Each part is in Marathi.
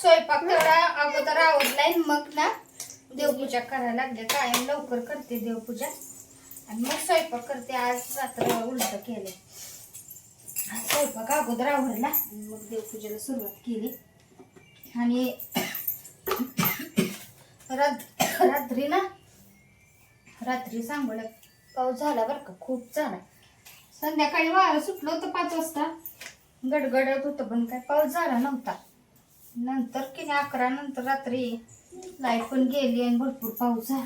स्वयंपाक तेवढा अगोदर आवडलाय मग ना देवपूजा करायला लागले कायम लवकर करते देवपूजा. आणि मग स्वयंपाक करते. आज रात्र उलट केले स्वयंपाक अगोदर आवडला मग देवपूजेला सुरुवात केली. आणि रात रात्री ना रात्री सांगोला पाऊस झाला बरं का. खूप झाला. संध्याकाळी वारं सुटलं होतं पाच वाजता. गडगडत होतं पण काय पाऊस झाला नव्हता. नंतर की नाही अकरा नंतर रात्री लाइट पण गेली आणि भरपूर पाऊस झाला.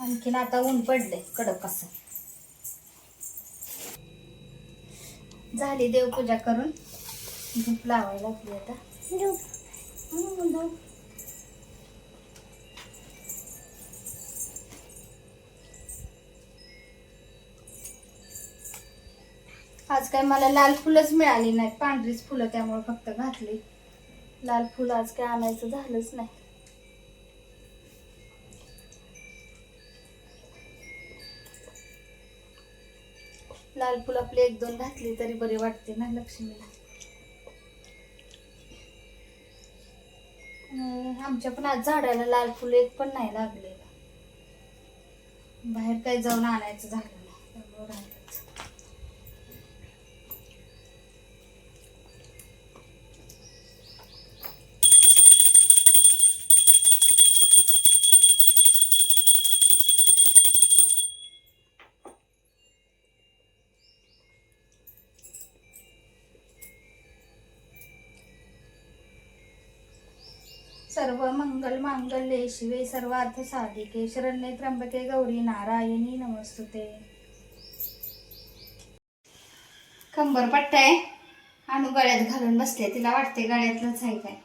आणखीन आता ऊन पडले कडक असं. झाली देवपूजा करून. धूप लावायला लागली आता. आज काय मला लाल फुलंच मिळाली नाहीत पांढरीच फुलं त्यामुळे फक्त घातली. लाल फुलं आज काय आणायचं झालंच नाही. लाल फुल आपले एक दोन घातली तरी बरी वाटते ना लक्ष्मीला. आमच्या पण आज झाडाला लाल फुल एक पण नाही लागलेलं. बाहेर काही जाऊन आणायचं झालं नाही मंगल्ये शिवे सर्वार्थ साधिके. शरण्ये त्र्यंबके गौरी नारायणी नमस्तुते. कंबर पट्टाय. आहे आणू गळ्यात घालून बसले. तिला वाटते गळ्यातलंच आहे काय.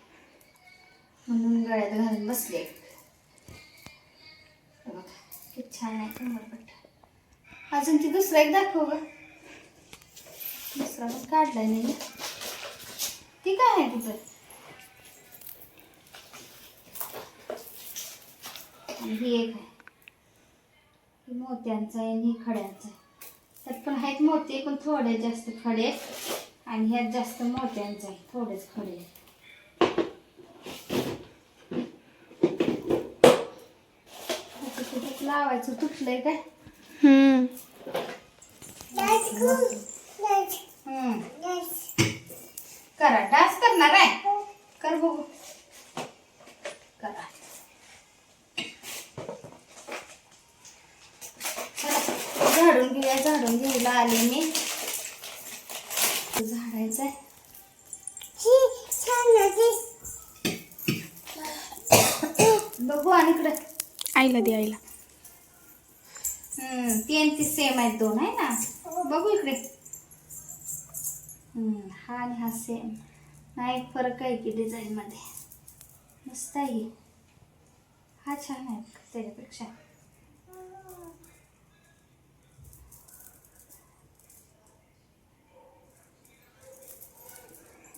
म्हणून गळ्यात घालून बसले. बघा, किती छान आहे कंबरपट्टा अजून ती दुसरा एक दाखव ग. दुसरा पण काढला नाही ती काय आहे तिथं? आणि ही एक आहे. ही मोत्यांचं आहे आणि ही खड्यांचं आहे. त्यात पण आहेत मोते पण थोडे जास्त खडे. आणि ह्यात जास्त मोत्यांचं आहे. थोडेच खडे आहेत. लावायचं? तुटलंय काय? हम्म. करा. डान्स करणार आहे. कर बघू करा चला, झाडून घेऊया झाडून घ्यायला आले मी. झाडायचं आहे. बघू आणि इकडे. आईला दे आईला. हम्म ती आणि ती सेम आहेत दोन आहे ना? बघू इकडे. हम्म, हा आणि हा सेम नाही फरक आहे की डिझाईन मध्ये. मस्त आहे. ही. हा छान आहे त्याच्यापेक्षा.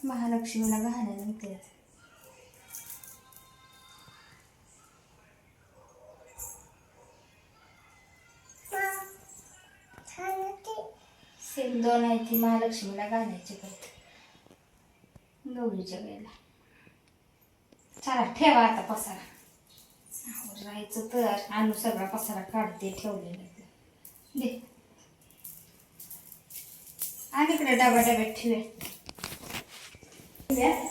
महालक्ष्मीला घालायला घेतले सेम दोन आहे ती महालक्ष्मीला घालायची परत गौरीच्या वेळेला. चला ठेवा आता पसारा. राहायचं तर आणू सगळा पसारा काढते ठेवलेला. ते. दे. आणि इकडे डबा डब्यात ठेवे.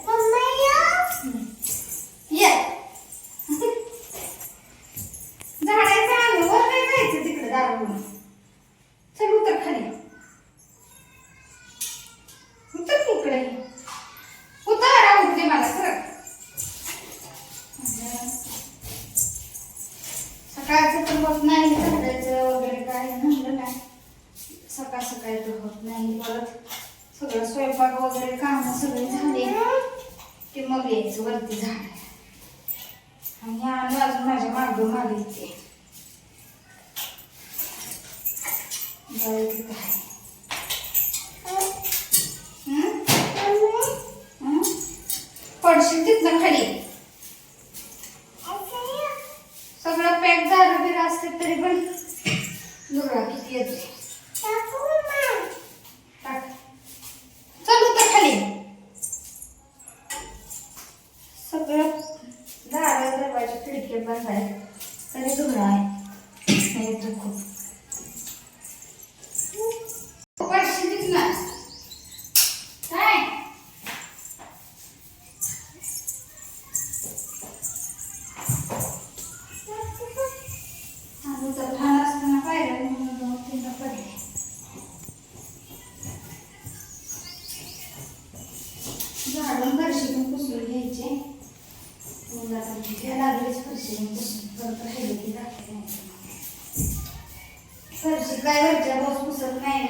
सकाळचं तर होत नाही झाडायचं वगैरे काय म्हणलं नाही. सकाळ सकाळी तर होत नाही परत सगळं स्वयंपाक वगैरे काम सगळे झाले. की मग यायचं वरती झाड. आणि आणू अजून माझ्या मागं मागे येते बरं पडशील तिथनं खाली. फरशी काय वरच्या बॉस पुसत नाही.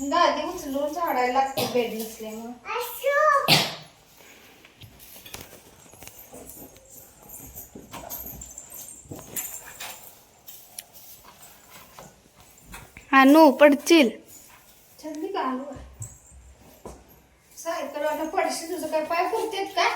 दादी उचलून झाडायला लागते बेड नसल्यामुळे अनु पडशील छान का अनु सायकल पडशील तुझं काय पाय फुलतेत काय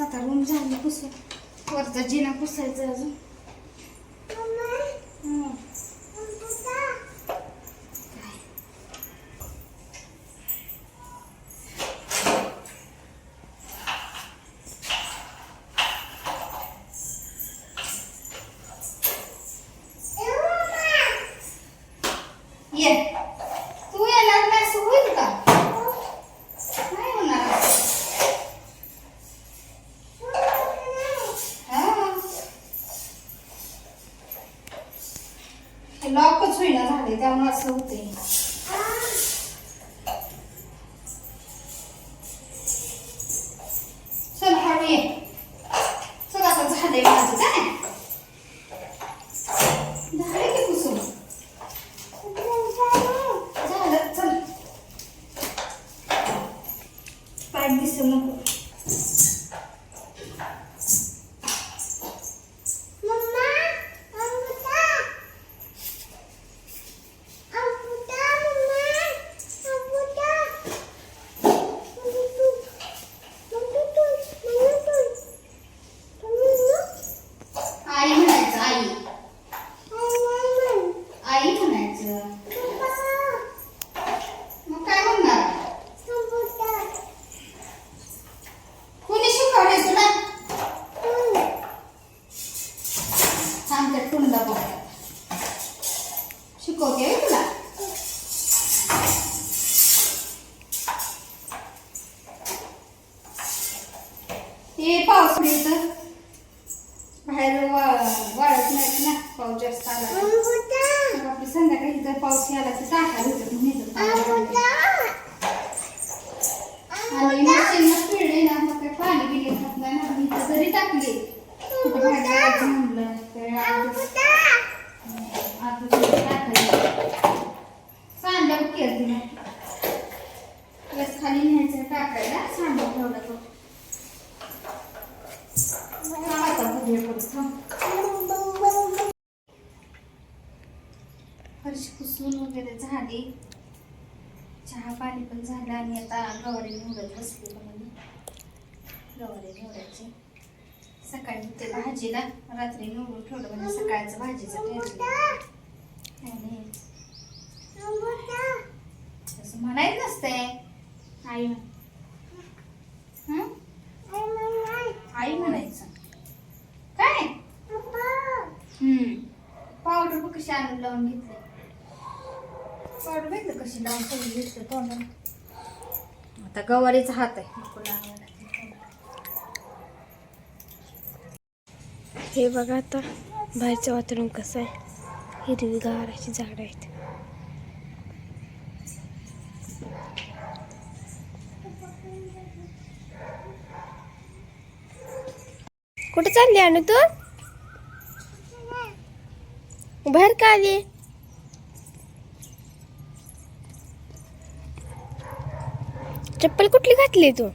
आता रूम झाली कुस वरचा जिना पुसायचं अजून. जास्त आला. आपली संध्याकाळी जर पाऊस यायला तर टाका भेटत नाही आणि मशीनला पिळले ना मग काय पाणी बिणी खात नाही ना मी तर जरी टाकली कुठं बाहेर जायचं म्हणलं तर आता टाकलं सांड्यावर केली ना बस खाली न्यायचं टाकायला सांडून ठेवला तो आता बघूया परत थांब. फरशी पुसून वगैरे झाली चहा पाणी पण झालं आणि आता गवारी निवडत बसली बघा मी गवारी निवडायची सकाळी ते भाजीला रात्री निवडून ठेवलं म्हणजे सकाळचं भाजीचं ठेवलं आणि तसं म्हणायचं नसतंय आई म्हण हं? आई म्हणायचं काय हम्म आणून लावून घेतली. बघितलं कशी लावून घेतलं तोंडाला. आता गवारीचा हात आहे. हे बघा आता बाहेरचं वातावरण कसं आहे. हिरवीगार अशी झाडं आहेत. कुठे चालली अनु तू? बाहेर चप्पल कुठली घातली तू?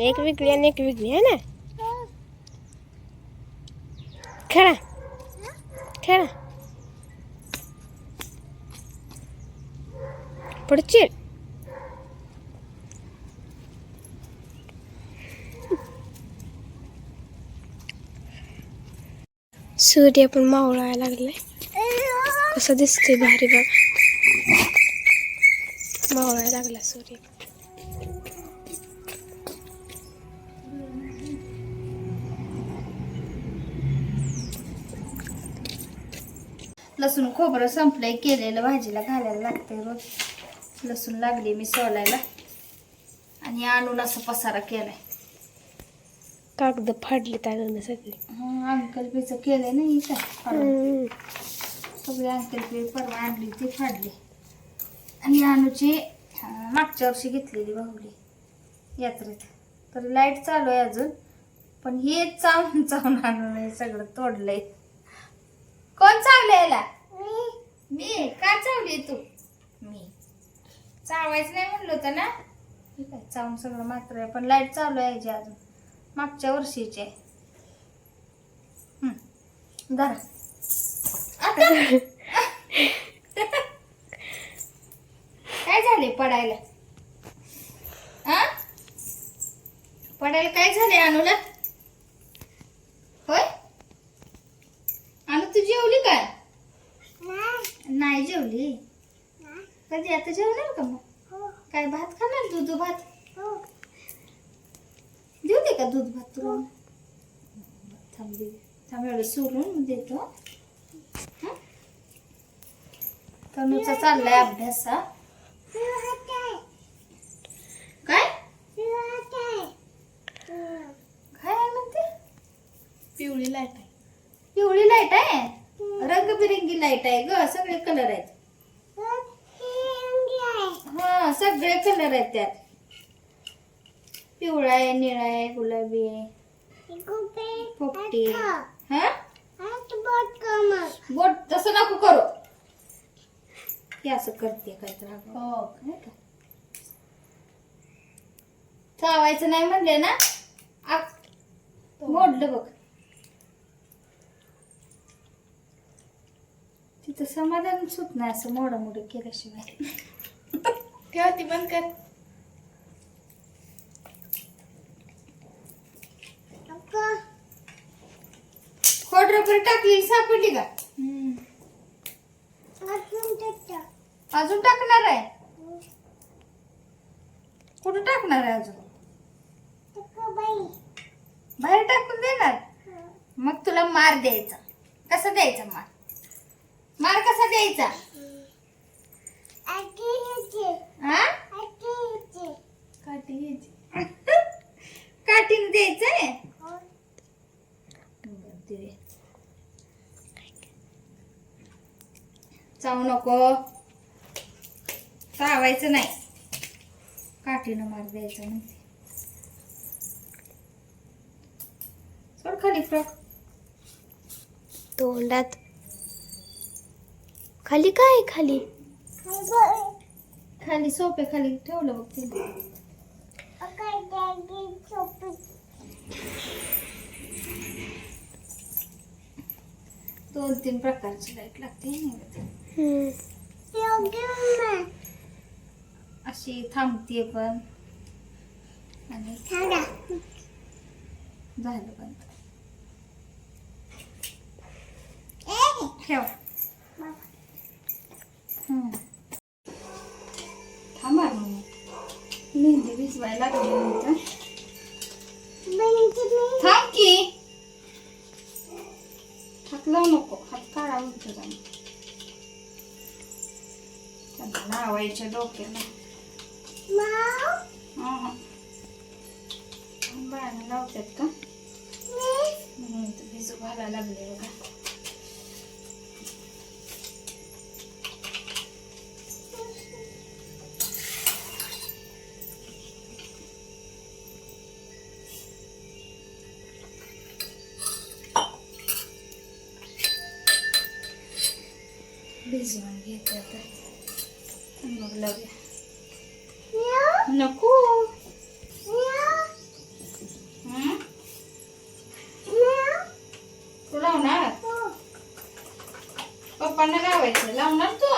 एक वेगळी आणि एक वेगळी आहे ना? खेळा. खेळा. पुढची. सूर्य पण मावळायला लागलाय कसं दिसतंय भारी बघ. मावळायला लागला सूर्य लसूण खोबरं संपलंय केलेलं भाजीला घालायला लागते रोज लसूण लागली मी सोलायला. आणि आणून असं पसारा केलाय. कागद फाडले त्यानं सगळे अंकल पीचं केलंय ना ही काय फाडून. हम्म. सगळी अंकल पी परवा आणली ती फाडली. आणि आणूची अं, मागच्या वर्षी घेतलेली बाहुली यात्रेत. तर लाइट चालू आहे अजून पण हे चावून चावून आणून सगळं तोडलंय. कोण चावलं याला? मी. का चावली तू? मी. चावायचं नाही म्हणलं होतं ना? ठीक आहे चावून सगळं मात्र आहे पण लाइट चालू आहे याची अजून. मागच्या वर्षीची. हं, धरा. काय झाले पडायला? आ? पडायला काय झाले अनुला? होय? अनु तू जेवली काय? नाही जेवली. कधी? आता जेवणार का मग? काय भात खाणार? दूध भात? देऊ दे का दूध भात तुला थांब दे. थांब एवढं सोडून देतो. हं? तनुचा चाललाय अभ्यास काय? काय आहे म्हणते? पिवळी लाइट आहे. पिवळी लाइट आहे? रंगबिरंगी लाइट आहे ग सगळे कलर आहेत. हा सगळे कलर आहेत त्यात. पिवळा आहे निळा आहे गुलाबी आहे. पोपटी हा? बोट तसं नको करू. हे असं करते काय तर. हो नाही का? चावायचं नाही म्हणले ना? मोडलं बघ. तिथं समाधान सुट नाही असं मोडामोडी केल्याशिवाय. ठेव ती बंद कर. खोड रबर टाकली सापडली का? अजून टाकणार आहे? कुठं टाकणार आहे अजून? बाहेर टाकून देणार? मग तुला मार द्यायचा. कसा द्यायचा मार? मार कसा द्यायचा? हा काठी घ्यायची. करते नको. चावायचं नाही. काठीनं मार द्यायचं म्हणते. सोड खाली फ्रॉक. तोंडात. खाली काय खाली? खाली सोपे खाली ठेवलं बघ तिने. दोन तीन प्रकारची लाइट लागते हम्म. अशी थांबते पण. आणि झालं पण ठेवा. हम्म. थांबा मग. मेहंदी भिजवायला लागली जाऊन त्यांना लावायच्या डोक्याला बाळाला लावतात का भिजू घालायला लागले बघा. भिजवून घेते आता मग लावूया नको. हं? तू लावणार पप्पांना लावायचं. लावणार तू?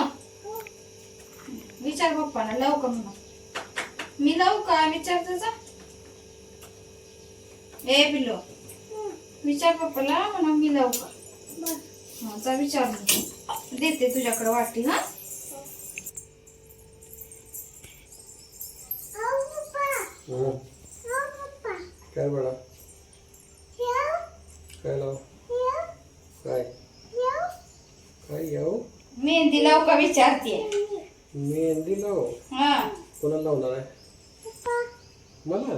विचार पप्पांना. लावू का म्हणून मी लावू का? विचार तुझा. ए बिलो विचार पप्पाला. म्हणून मी लावू का? हा जा विचार देते तुझ्याकडे वाटी हा? हं. काय बडा काय लाव? काय? काय येऊ? मेहंदी लावू का विचारते? मेहंदी लाव. हा. कोणाला लावणार आहे? मला?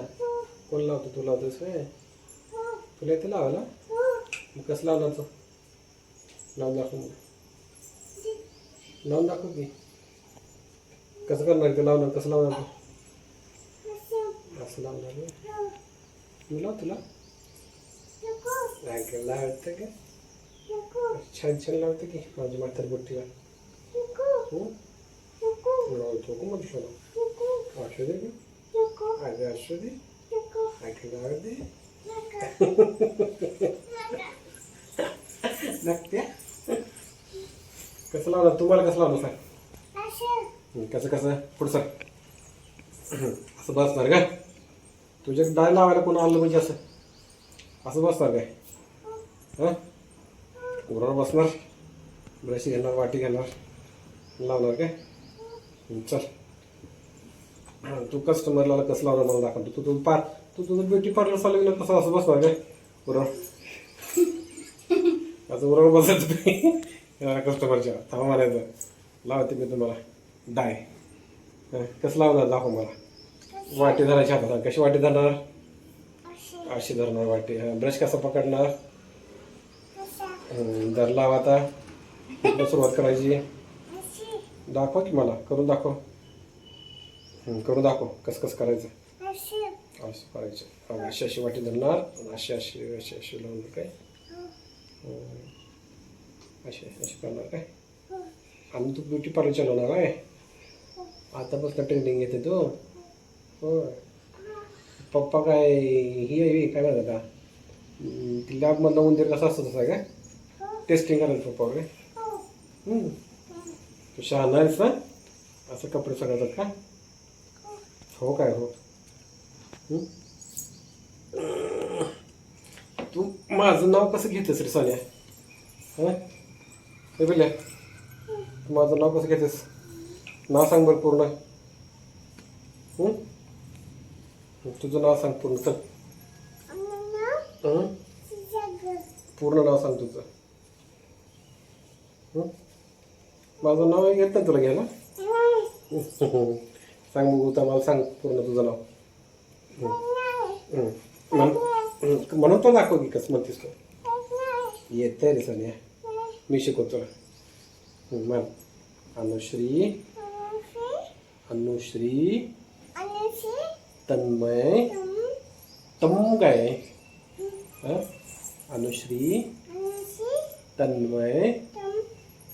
कोण लावतो? तू लावतोस काय तुला येते लावायला? मग कसं लावणार तू? लावून दाखव लावून दाखव की. कसं करणार ते लावणार कसं लावणार तू? असं लावणार मी लाव तुला नाही लावतं का छान छान लावते की माझी म्हातारी बुट्टीला. हो? लावतो का मग ना असू दे का. अगं असू दे. ऐकायला लावू दे. कसं लावणार तुम्हाला कसं लावणार सांग. कसं कसं? पुढचं असं बसणार का? तुझ्या डाळ लावायला कोण आलं म्हणजे असं? असं बसणार काय? हां? उरावर बसणार. ब्रश घेणार वाटी घेणार. लावणार काय? चल. तू कस्टमरला कसं लावणार मला दाखव. तू तू पार तू तुझं ब्युटी पार्लर चालू गेलं कसं असं बसणार काय? उरावर असं उरावर बसायचं कस्टमरच्या थांबा म्हणायचं लावते मी तुम्हाला डाय हं, कसं लावणार दाखव मला. वाटी धरायची हातात कशी वाटी धरणार? अशी. धरणार वाटी. ब्रश कसा पकडणार? हं, धर लाव आता. सुरुवात करायची. दाखव की मला. करून दाखव. हं, करून दाखव. कसं कसं करायचं? असं करायचं. हं, अशी अशी वाटी धरणार. अशी अशी अशी अशी लावून काय? असे असे करणार काय आम्ही तू ब्युटी पार्लर चालवणार काय आतापासून ट्रेनिंग घेते तू. होय. पप्पा काय ही आहे काय म्हणतात का ती लॅबमधला उंदीर कसा असतो तसा काय? टेस्टिंग करायचं पप्पा वगैरे. तू शहाणा आहेस ना? असं कपडे सगळं का? हो काय हो. तू माझं नाव कसं घेतेस रे सोन्या? हां? हे बोलल्या तू माझं नाव कसं घेतेस? नाव सांग बरं पूर्ण. तुझं नाव सांग पूर्ण चल. पूर्ण नाव सांग तुझं. माझं नाव येत नाही तुला घ्यायला? सांग बघू मला सांग पूर्ण तुझं नाव. म्हणून तो दाखव की कसं म्हणतेस तो. येत आहे रे सोनिया. मी शिकवतो. मग अनुश्री अनुश्री तन्मय तम काय अनुश्री तन्मय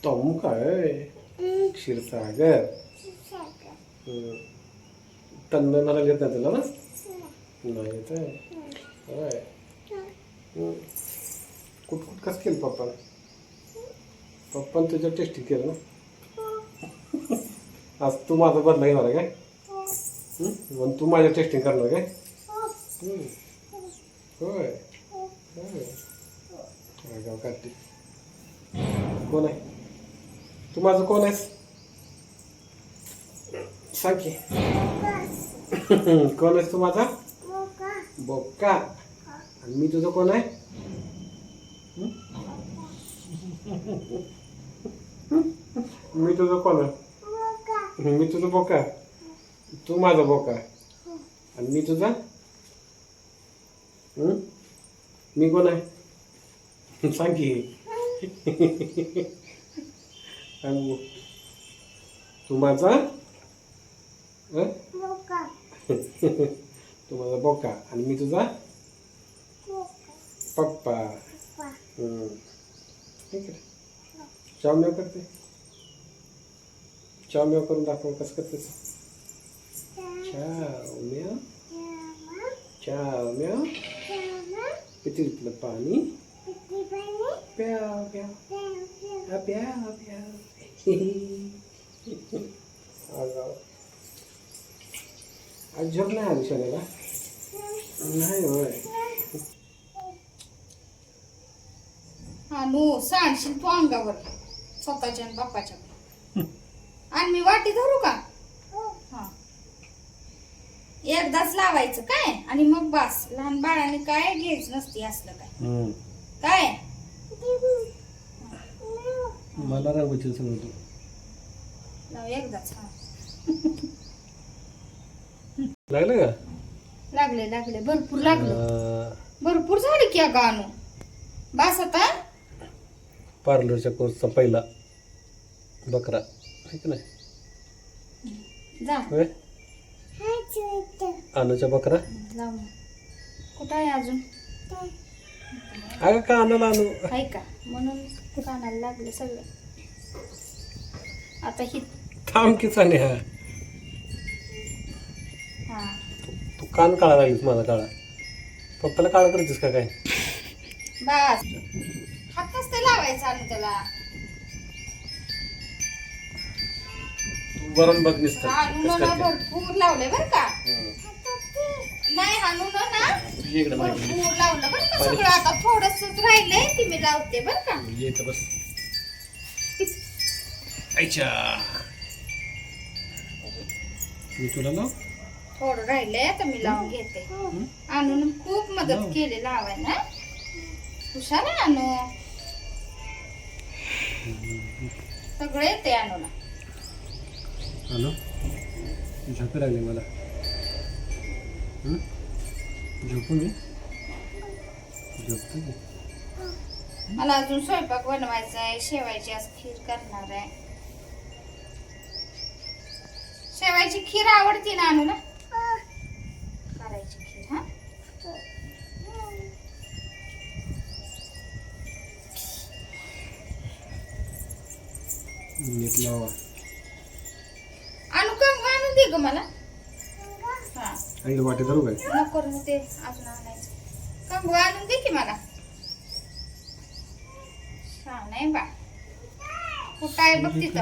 तम काय क्षीरसागर. तन्मय मला घेत नाही तुला ना? नाही येत आहे. कुठ कुठ कसं केलं पप्पा पप्पान तुझ्या टेस्टी केलं ना? आज तू माझा बदला घेणार काय? मग तू माझ्या टेस्टिंग करणार काय. होय. गाव काढते? कोण आहे? तू माझं कोण आहेस? सांग की. कोण आहेस तू माझा? बोका. आणि मी तुझं कोण आहे? हं? मी तुझं कोण आहे? मी तुझं बोका तू माझा बोका आणि मी तुझा? मी कोण आहे? सांग की. तू माझा? तू माझा बोका आणि मी तुझा? पप्पा. ठीक आहे. चाव करते. चाव करून दाखव कसं करते चाव मेव. किती घेतलं पाणी. प्याव प्याव. आ, प्या आज झोप नाही आली शनिला नाही होय. अनु सांडशील तू अंगावर. स्वतःच्या आणि बाप्पाच्या आणि मी वाटी धरू का? हा. एकदाच लावायचं काय? आणि मग बस लहान बाळाने काय घ्यायचं नसते असलं काय. काय? मला रंगवतील सगळं तू. लाव एकदाच हा. लागलं का? लागले लागले भरपूर लागले. भरपूर झाले की अगं अनु बस आता पार्लरच्या कोर्सचा पहिला बकरा. आहे का नाही? जा. बकरा? लाव कुठं आहे अजून? अगं का आणायला आणू? आहे का? म्हणून कानाला लागले सगळं. आता ही थांब की चाने हा. हा तू कान काळा लागलीस माझा काळा. पप्पाला काळा करतेस का काय? बस. आणि त्याला. भरपूर बर का. नाही हाणून ना इकडे मागे. भरपूर लावलं बर का सगळं. आता राहिलंय ती मी लावते बर का. ये इथं बस. आईच्या. मी तुला लाव. थोडं राहिलंय तर मी लावून घेते. आणून खूप मदत केली लावायला. हुशार आहे आणू. सगळे येते आणूला हॅलो? झोपे लागली मला. हं? झोपू मी? झोपतो मला अजून स्वयंपाक बनवायचा आहे शेवायची आज खीर करणार आहे शेवायची खीर आवडते ना आणूला करायची खीर हा? लावा आणू आणून दे ग मला? हा आई वाटे धरू काय? नको रे, ते अजून आणायचं. कंगू आणून दे की मला. छान आहे बा. कुठं आहे बघ तिथं.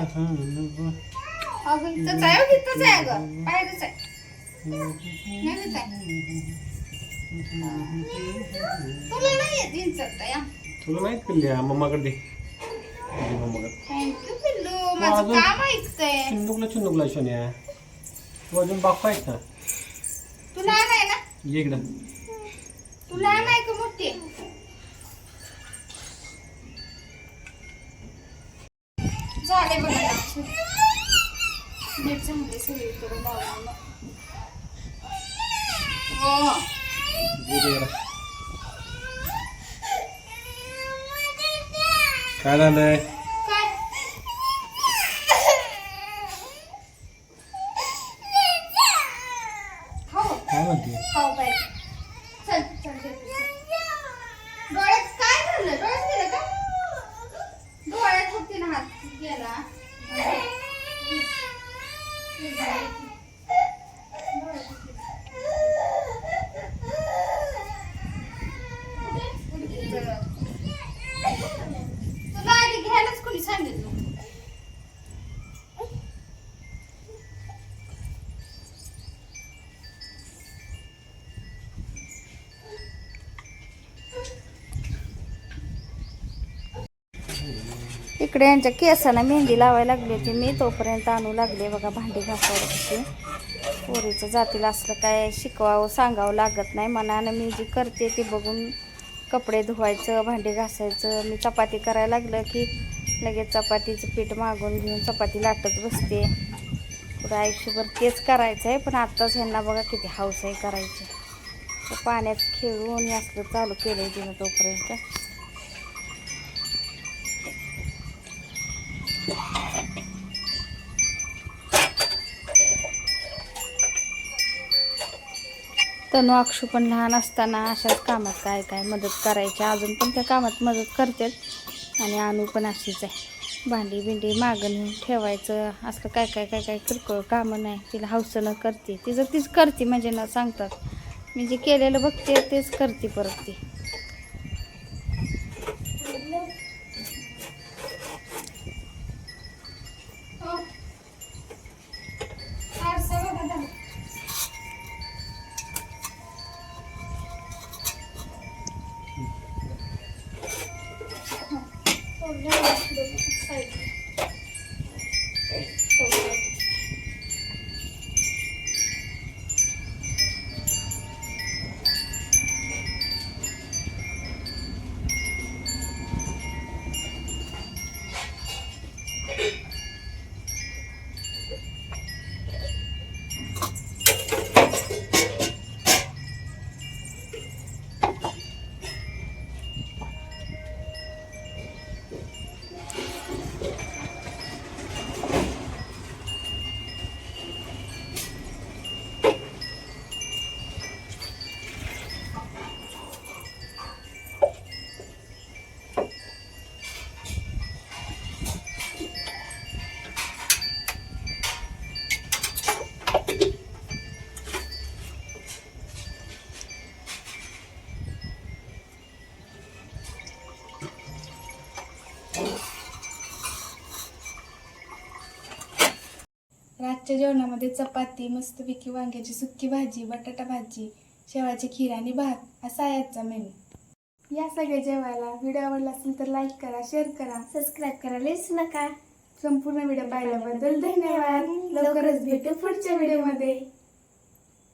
अगं इथंच आहे आहे अगं. बाहेरच आहे. नाही. तुला नाही येत इंचरता या तुला माहीत पिल्ली मम्माकडे दे. दे मम्माकडे. थँक्यू माझं अजून- काम ऐकतंय चिन्नुकला चिन्नुकला शोन्या तू अजून बाप्पा आहेत ना तुला आणाय ना. ये इकडं. तुला आणाय का मोठी? झाले बघा आता. नीट झाले सगळीकडे लावून हो. ये इकडे जरा. काय झालंय काय करायचं चल चल देते, चल. डोळ्यात काय झालं डोळ्यात गेलं का डोळ्यात फक्त ना हात गेला तुला आधी घ्यायलाच कोणी सांगितलं इकडे यांच्या केसांना मेहंदी लावायला लागली होती. मी तोपर्यंत आणू लागले बघा भांडी घासायची. पोरीचं जातीला असलं काय शिकवावं सांगावं लागत नाही. मनानं मी जी करते ती बघून कपडे धुवायचं भांडी घासायचं. मी चपाती करायला लागलं की लगेच चपातीचं पीठ मागून घेऊन चपाती लाटत बसते. पुढं आयुष्यभर तेच करायचं आहे पण आत्ताच ह्यांना बघा किती हाऊस आहे करायची. पाण्यात खेळून असलं चालू केलं तिनं तोपर्यंत. तनु अक्षू पण लहान असताना अशाच कामात काय काय मदत करायची अजून पण त्या कामात मदत करतात. आणि अनु पण अशीच आहे. भांडी बिंडी मागणी ठेवायचं असं काय काय काय काय किरकोळ कामं नाही. तिला हौसनं करते. तिचं तीच करते म्हणजे ना सांगतात मी जे केलेलं बघते तेच करते परत ती. आजच्या जेवणामध्ये चपाती मस्तपैकी वांग्याची सुक्की भाजी बटाटा भाजी शेवाची खीर आणि भात असा आहे आजचा मेनू. या सगळ्या जेवायला व्हिडिओ आवडला असेल तर लाईक करा शेअर करा सबस्क्राईब करा विसरू नका. संपूर्ण व्हिडिओ पाहिल्याबद्दल धन्यवाद. लवकरच भेटू पुढच्या व्हिडिओमध्ये